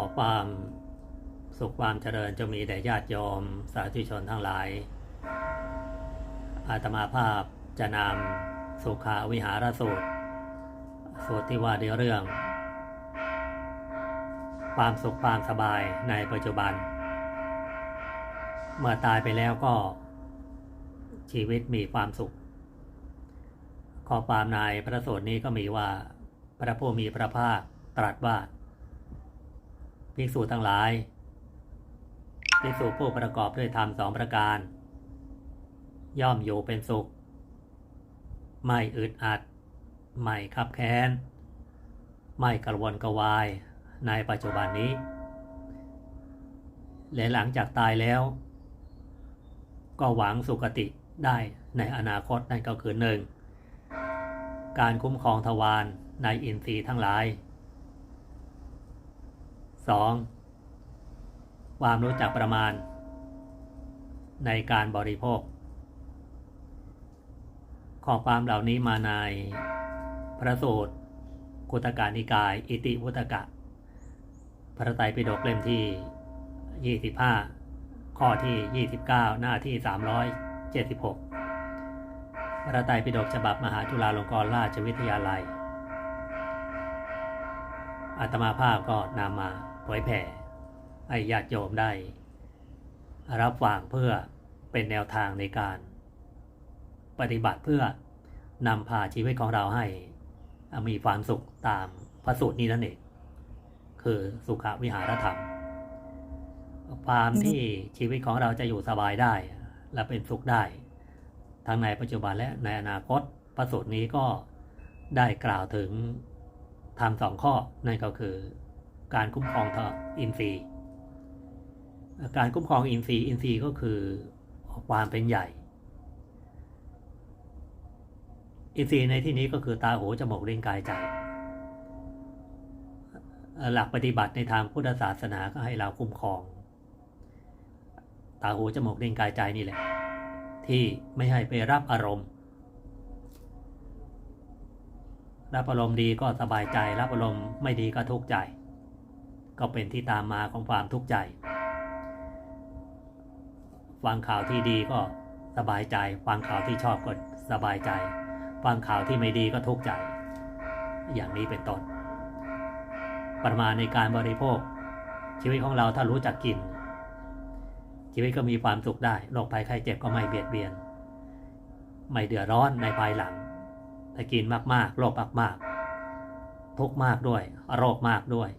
อความสุขความเจริญจะมีแด่ญาติโยมสาธุชนทั้งหลาย อาตมาภาพจะนำสุขาวิหารสูตร สูตรที่ว่าด้วยเรื่อง ความสุขความสบายในปัจจุบัน เมื่อตายไปแล้วก็ชีวิตมีความสุข ข้อความในพระสูตรนี้ก็มีว่า พระผู้มีพระภาคตรัสว่า ภิกษุทั้งหลายภิกษุผู้ประกอบด้วยธรรมสองประการ ย่อมอยู่เป็นสุข ไม่อึดอัด ไม่ขับแค้น ไม่กระวนกระวายในปัจจุบันนี้ และหลังจากตายแล้ว ก็หวังสุคติได้ในอนาคตนั่นก็คือหนึ่งการคุ้มครองทวารในอินทรีย์ทั้งหลาย 2. ความรู้จักประมาณ ในการบริโภค ข้อความเหล่านี้มาในพระสูตรกุตการนิกาย อิติวุตกะ พระไตรปิฎกเล่มที่ 25 ข้อที่ 29 หน้าที่ 376 พระไตรปิฎกฉบับมหาจุฬาลงกรณราชวิทยาลัยอาตมาภาพก็นำมา เผยแผ่ให้ญาติโยมได้รับฟังเพื่อเป็นแนวทางในการปฏิบัติเพื่อนำพาชีวิตของเราให้มีความสุขตามพระสูตรนี้นั่นเอง คือสุขวิหารธรรม ความที่ชีวิตของเราจะอยู่สบายได้ และเป็นสุขได้ ทั้งในปัจจุบันและในอนาคตพระสูตรนี้ก็ได้กล่าวถึงทำสองข้อนั่นก็คือ การคุ้มครองทอินทรีย์ การคุ้มครองอินทรีย์อินทรีย์ก็คือความเป็นใหญ่ อินทรีย์ในที่นี้ก็คือตาหูจมูกลิ้นกายใจ หลักปฏิบัติในทางพุทธศาสนาก็ให้เราคุ้มครอง ตาหูจมูกลิ้นกายใจนี่แหละ ที่ไม่ให้ไปรับอารมณ์รับอารมณ์ดีก็สบายใจ รับอารมณ์ไม่ดีก็ทุกข์ใจ ก็เป็นที่ตามมาของความทุกข์ใจ ฟังข่าวที่ดีก็สบายใจ ฟังข่าวที่ชอบก็สบายใจ ฟังข่าวที่ไม่ดีก็ทุกข์ใจ อย่างนี้เป็นต้นประมาณในการบริโภค ชีวิตของเราถ้ารู้จักกิน ชีวิตก็มีความสุขได้โรคภัยไข้เจ็บก็ไม่เบียดเบียน ไม่เดือดร้อนในภายหลังถ้ากินมากๆโรคมากๆ ทุกมากด้วย โรคมากด้วย